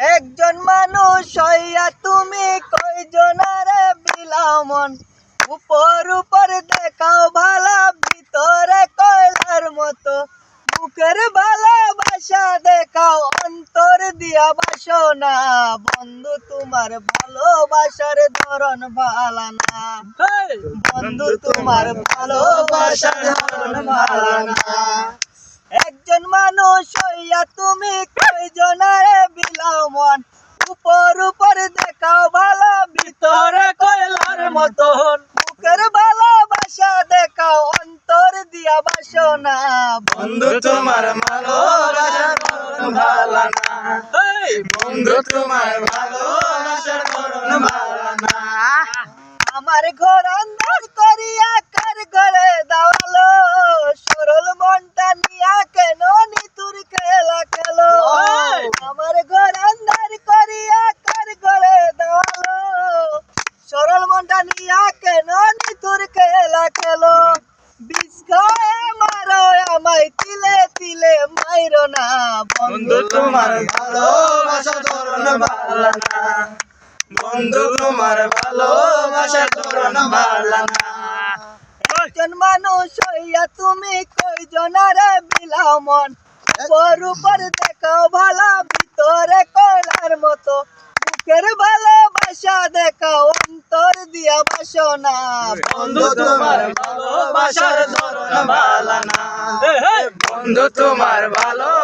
একজন মানুষ হইয়া তুমি কয়জনারে বিলামন? উপর উপর দেখাও ভালা ভিতরে কয়লার মতো। বুকের ভালোবাসা দেখাও অন্তর দিয়া বাসনা। বন্ধু তোমার ভালোবাসার ধরন ভালা না। বন্ধু তোমার ভালোবাসার ধরন ভালা না। একজন মানুষ হইয়া তুমি কয়জনারে উপর উপর দেখাও ভালো ভিতরে কয়লার মতন। বুকের ভালোবাসা দেখাও অন্তর দিয়া বাসনা। বন্ধু তোমার ভালোবাসার ভালো না। বন্ধু তোমার ভালোবাসার ভালো না। আমার ঘর অন্ধর করিয়া কার ঘরে দাওয়ালো সরল মনটা নিয়া কেন নিতুর খেলা খেলো ওই! আমার ঘর অন্ধর করিয়া কার ঘরে দাওয়ালো সরল মনটা নিয়া কেন নিতুর খেলা খেলো? বিষ মারো আমায় তিলে তিলে মাইরো না বন্ধু তোমার ধরন ভালো না বন্ধু তোমার ধরন ভালো না একজন মানুষ হইয়া তুমি কয়জনারে বিলামন উপর উপর দেখাও ভালা ভিতরে কয়লার মতো। বুকের অন্তর দিয়া না। বন্ধু তোমার ভালোবাসার ধরন ভালো না বন্ধু তোমার ভালো